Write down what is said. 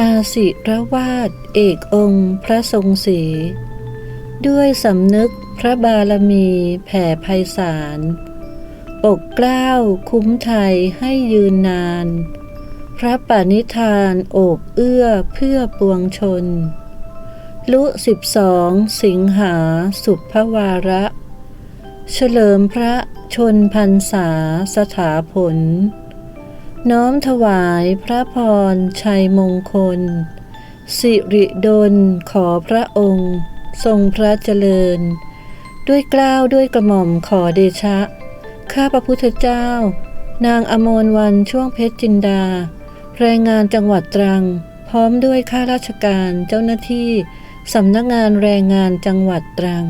อาสิระวาดเอกองค์พระทรงศรีด้วยสำนึกพระบารมีแผ่ไพศาล ปกเกล้าคุ้มไทยให้ยืนนาน พระปณิธานโอบเอื้อเพื่อปวงชน ลุสิบสองสิงหาสุภวาระ เฉลิมพระชนพรรษาสถาผล น้อมถวายพระพร ชัยมงคล สิริดลขอพระองค์ ทรงพระเจริญ ด้วยกล้าวด้วยกระหม่อมขอเดชะ ข้าพระพุทธเจ้า นางอมรวันช่วงเพชรจินดา แรงงานจังหวัดตรัง พร้อมด้วยข้าราชการเจ้าหน้าที่สำนักงานแรงงานจังหวัดตรัง